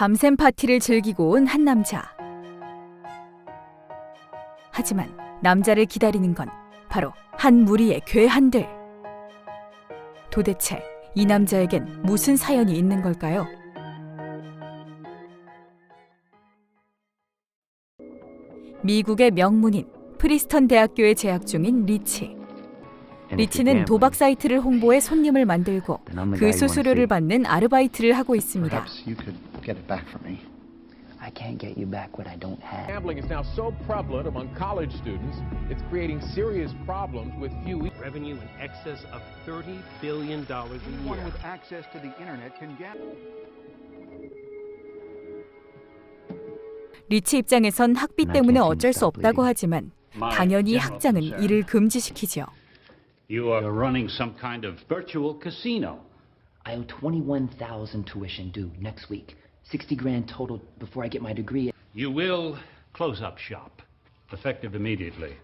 밤샘 파티를 즐기고 온 한 남자. 하지만 남자를 기다리는 건 바로 한 무리의 괴한들. 도대체 이 남자에겐 무슨 사연이 있는 걸까요? 미국의 명문인 프리스턴 대학교에 재학 중인 리치. 리치는 도박 사이트를 홍보해 손님을 만들고 그 수수료를 받는 아르바이트를 하고 있습니다. Perhaps you could get it back for me. I can't get you back what I don't have. Gambling is now so prevalent among college students, it's creating serious problems with few revenue in excess of $30 billion a Anyone year. with access to the internet can gamble. 리치 입장에선 학비 때문에 어쩔 수 없다고 하지만 당연히 학장은 이를 금지시키죠. You are running some kind of virtual casino. I owe 21,000 tuition due next week. 60 grand total before I get my degree. You will close up shop, effective immediately,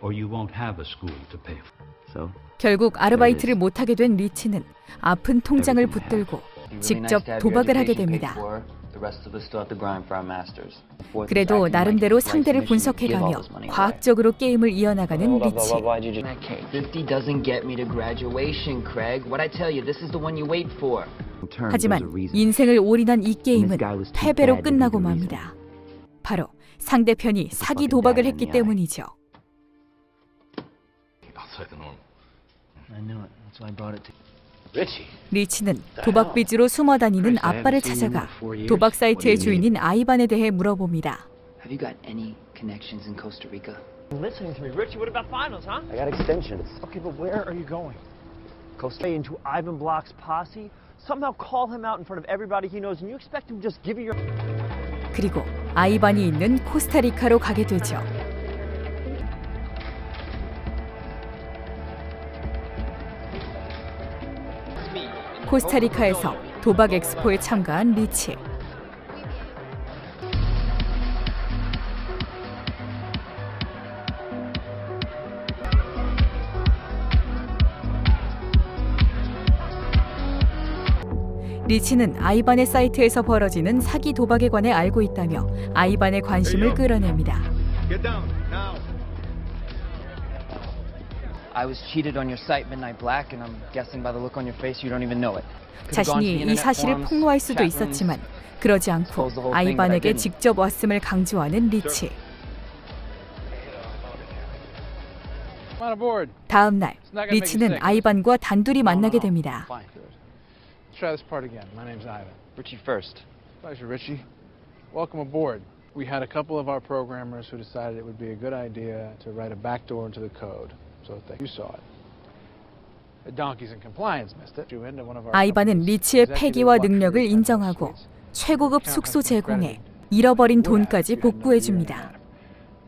or you won't have a school to pay for. So, 결국 아르바이트를 못하게 된 리치는 아픈 통장을 붙들고 직접 도박을 하게 됩니다. 그래도 나름대로 상대를 분석해가며 과학적으로 게임을 이어나가는 리치. 50 doesn't get me to graduation, Craig. What I tell you, this is the one you wait for. 하지만 인생을 올인한 이 게임은 패배로 끝나고 맙니다. 바로 상대편이 사기 도박을 했기 때문이죠. 리치는 도박 빚으로 숨어 다니는 아빠를 찾아가 도박 사이트의 주인인 아이반에 대해 물어봅니다. Have you got any connections in Costa Rica? Listening to me, Richie. What about finals, huh? I got extensions. Okay, but where are you going? Costa into Ivan Block's posse. Somehow call him out in front of everybody he knows, and you expect him to just give you your. 그리고 아이반이 있는 코스타리카로 가게 되죠. 코스타리카에서 도박 엑스포에 참가한 리치. 리치는 아이반의 사이트에서 벌어지는 사기 도박에 관해 알고 있다며 아이반의 관심을 끌어냅니다. Get down now. I was cheated on your site, Midnight Black, and I'm guessing by the look on your face, you don't even know it. Could've gone to the 자신이 이 사실을 폭로할 수도. 있었지만 그러지 않고 아이반에게 직접 왔음을 강조하는 리치. 다음 날 리치는 아이반과 단둘이 만나게 됩니다. Let's try this part again. My name's Ivan. Richie first. Pleasure, Richie. Welcome aboard. We had a couple of our programmers who decided it would be a good idea to write a backdoor into the code so that you saw it. The donkeys in compliance missed it. You into one of our 아이반은 company's 리치의 패기와 능력을 인정하고. 최고급 숙소 제공에. 잃어버린 돈까지 복구해 줍니다. matter.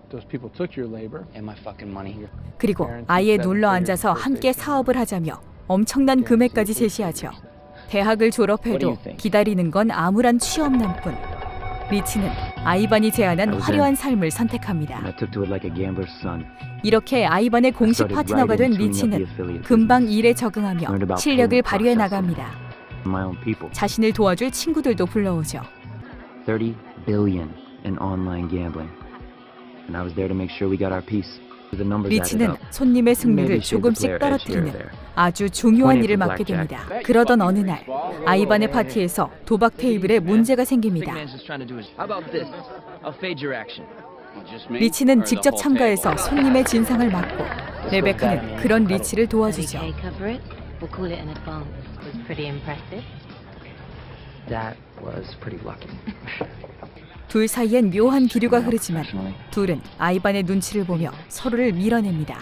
Those people took your labor. And my fucking money. 그리고 아예 눌러 앉아서 함께 사업을 하자며 엄청난 금액까지 제시하죠. 대학을 졸업해도 기다리는 건 암울한 취업난 뿐. 리치는 아이반이 제안한 화려한 삶을 선택합니다. 이렇게 아이반의 공식 파트너가 된 리치는 금방 일에 적응하며 실력을 발휘해 나갑니다. 자신을 도와줄 친구들도 불러오죠. 30 billion in online gambling. And I was there to make sure we got our piece. 리치는. 손님의 승리를 조금씩 떨어뜨리는. 아주 중요한 일을 맡게. 됩니다. 그러던 어느 날 아이반의 파티에서 도박 테이블에 문제가 생깁니다. 리치는 직접 참가해서 손님의 진상을 막고 레베카는 그런 리치를 도와주죠. 둘 사이엔 묘한 기류가 흐르지만 둘은 아이반의 눈치를 보며 서로를 밀어냅니다.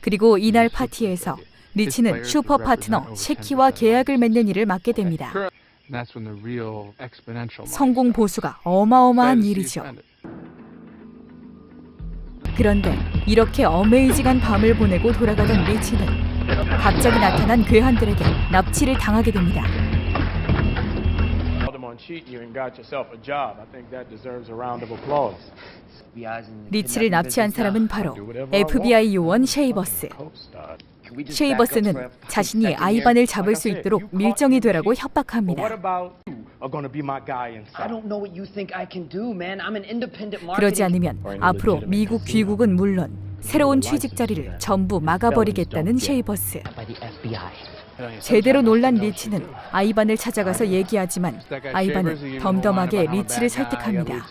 그리고 이날 파티에서 리치는 슈퍼 파트너 셰키와 계약을 맺는 일을 맡게 됩니다. 성공 보수가 어마어마한 일이죠. 그런데 이렇게 어메이징한 밤을 보내고 돌아가던 리치는 갑자기 나타난 괴한들에게 납치를 당하게 됩니다. Cheating you and got yourself a job. I think that deserves a round of applause. 리치를 납치한 사람은 바로 FBI 요원 쉐이버스. 쉐이버스는 자신이 아이반을 잡을 수 있도록 밀정이 되라고 협박합니다. 그러지. 않으면 앞으로 미국 귀국은 물론 새로운 취직 자리를 전부 막아버리겠다는 쉐이버스. 제대로 놀란 리치는 아이반을 찾아가서 얘기하지만 아이반은 덤덤하게 리치를 설득합니다.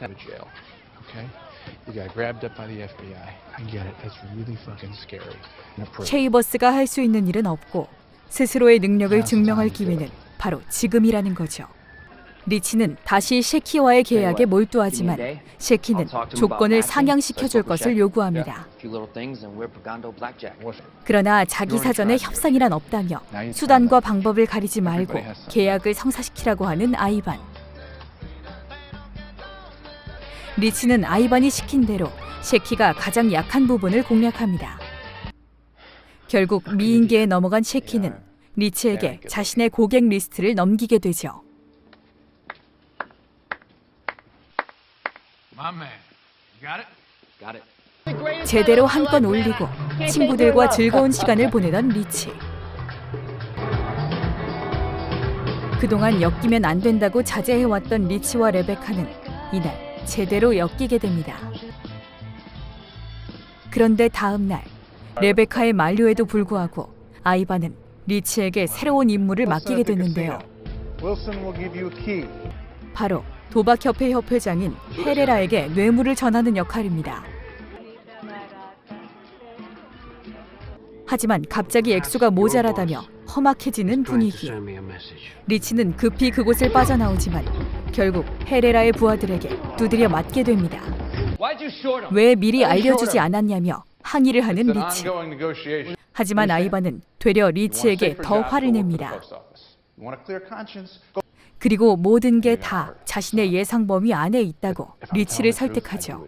쉐이버스가 할 수 있는 일은 없고 스스로의 능력을 증명할 기회는 바로 지금이라는 거죠. 리치는 다시 셰키와의 계약에 몰두하지만 셰키는 조건을 상향시켜 줄 것을 요구합니다. 그러나 자기 사전에 협상이란 없다며 수단과 방법을 가리지 말고 계약을 성사시키라고 하는 아이반. 리치는 아이반이 시킨 대로 셰키가 가장 약한 부분을 공략합니다. 결국 미인계에 넘어간 셰키는 리치에게 자신의 고객 리스트를 넘기게 되죠. My man. You got it? Got it. 제대로 한 건 올리고 친구들과 즐거운 시간을 보내던 리치. 그동안 엮이면 안 된다고 자제해왔던 리치와 레베카는 이날 제대로 엮이게 됩니다. 그런데 다음 날 레베카의 만류에도 불구하고 아이바는 리치에게 새로운 임무를 맡기게 됐는데요. 바로 도박협회 협회장인 헤레라에게 뇌물을 전하는 역할입니다. 하지만 갑자기 액수가 모자라다며 험악해지는 분위기. 리치는 급히 그곳을 빠져나오지만 결국 헤레라의 부하들에게 두드려 맞게 됩니다. 왜 미리 알려주지 않았냐며 항의를 하는 리치. 하지만 아이바는 되려 리치에게 더 화를 냅니다. 그리고 모든 게 다 자신의 예상 범위 안에 있다고 리치를 설득하죠.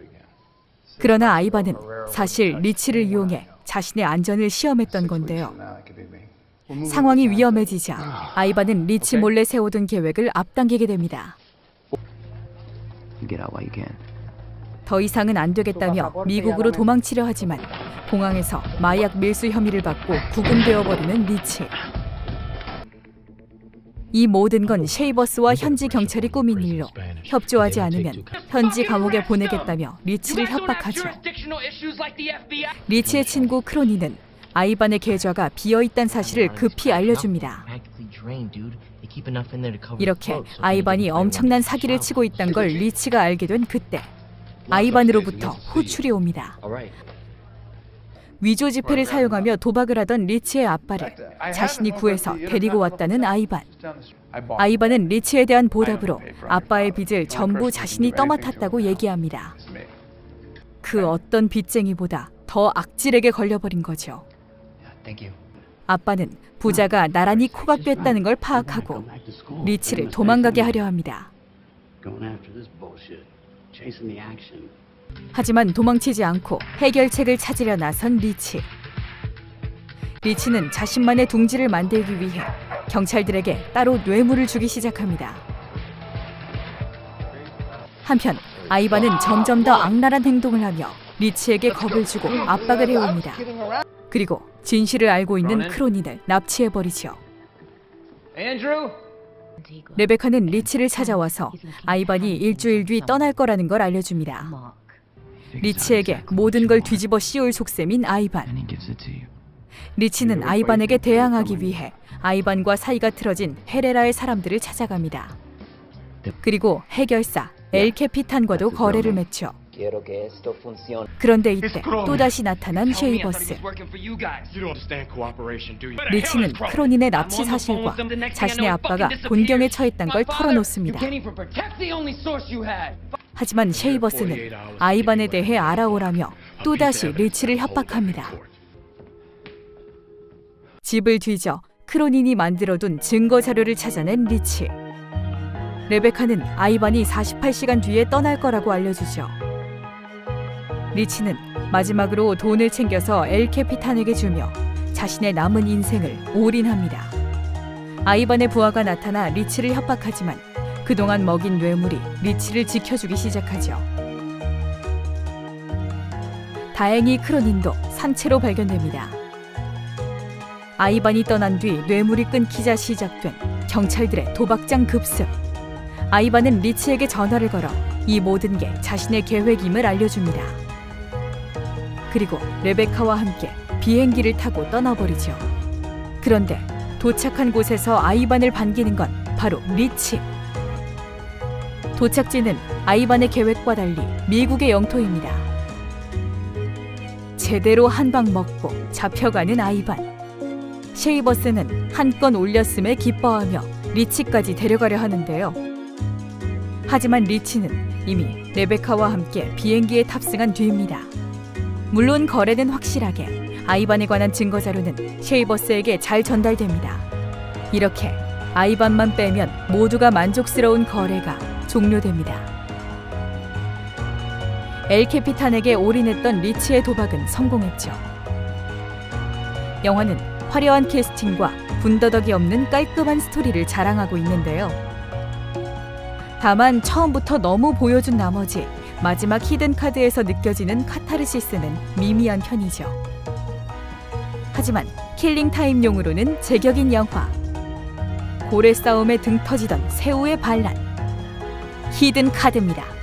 그러나 아이바는 사실 리치를 이용해 자신의 안전을 시험했던 건데요. 상황이 위험해지자 아이바는 리치 몰래 세우던 계획을 앞당기게 됩니다. 더 이상은 안 되겠다며 미국으로 도망치려 하지만 공항에서 마약 밀수 혐의를 받고 구금되어 버리는 리치. 이 모든 건 쉐이버스와 현지 경찰이 꾸민 일로 협조하지 않으면 현지 감옥에 보내겠다며 리치를 협박하죠. 리치의 친구 크로니는 아이반의 계좌가 비어 있다는 사실을 급히 알려줍니다. 이렇게 아이반이 엄청난 사기를 치고 있다는 걸 리치가 알게 된 그때 아이반으로부터 호출이 옵니다. 위조 지폐를 사용하며 도박을 하던 리치의 아빠를 자신이 구해서 데리고 왔다는 아이반. 아이반은 리치에 대한 보답으로 아빠의 빚을 전부 자신이 떠맡았다고 얘기합니다. 그 어떤 빚쟁이보다 더 악질에게 걸려버린 거죠. 아빠는 부자가 나란히 코각됐다는 걸 파악하고 리치를 도망가게 하려 합니다. 하지만 도망치지 않고 해결책을 찾으려 나선 리치. 리치는 자신만의 둥지를 만들기 위해 경찰들에게 따로 뇌물을 주기 시작합니다. 한편 아이바는 점점 더 악랄한 행동을 하며 리치에게 겁을 주고 압박을 해옵니다. 그리고 진실을 알고 있는 크로니를 납치해버리죠. 레베카는 리치를 찾아와서 아이반이 일주일 뒤 떠날 거라는 걸 알려줍니다. 리치에게 모든 걸 뒤집어 씌울 속셈인 아이반. 리치는 아이반에게 대항하기 위해 아이반과 사이가 틀어진 헤레라의 사람들을 찾아갑니다. 그리고 해결사 엘 캐피탄과도 거래를 맺죠. 그런데 이때 또다시 나타난 쉐이버스. 리치는 크로닌의 납치 사실과 자신의 아빠가 곤경에 처했단 걸 털어놓습니다. 하지만 쉐이버스는 아이반에 대해 알아오라며 또다시 리치를 협박합니다. 집을 뒤져 크로닌이 만들어둔 증거 자료를 찾아낸 리치. 레베카는 아이반이 48시간 뒤에 떠날 거라고 알려주죠. 리치는 마지막으로 돈을 챙겨서 엘 캐피탄에게 주며 자신의 남은 인생을 올인합니다. 아이반의 부하가 나타나 리치를 협박하지만 그동안 먹인 뇌물이 리치를 지켜주기 시작하죠. 다행히 크로닌도 산채로 발견됩니다. 아이반이 떠난 뒤 뇌물이 끊기자 시작된 경찰들의 도박장 급습. 아이반은 리치에게 전화를 걸어 이 모든 게 자신의 계획임을 알려줍니다. 그리고 레베카와 함께 비행기를 타고 떠나버리죠. 그런데 도착한 곳에서 아이반을 반기는 건 바로 리치. 도착지는 아이반의 계획과 달리 미국의 영토입니다. 제대로 한 방 먹고 잡혀가는 아이반. 쉐이버스는 한 건 올렸음에 기뻐하며 리치까지 데려가려 하는데요. 하지만 리치는 이미 레베카와 함께 비행기에 탑승한 뒤입니다. 물론 거래는 확실하게 아이반에 관한 증거 자료는 쉐이버스에게 잘 전달됩니다. 이렇게 아이반만 빼면 모두가 만족스러운 거래가 종료됩니다. 엘 캐피탄에게 올인했던 리치의 도박은 성공했죠. 영화는 화려한 캐스팅과 군더더기 없는 깔끔한 스토리를 자랑하고 있는데요. 다만 처음부터 너무 보여준 나머지 마지막 히든 카드에서 느껴지는 카타르시스는 미미한 편이죠. 하지만 킬링 타임용으로는 제격인 영화. 고래 싸움에 등 터지던 새우의 반란. 히든 카드입니다.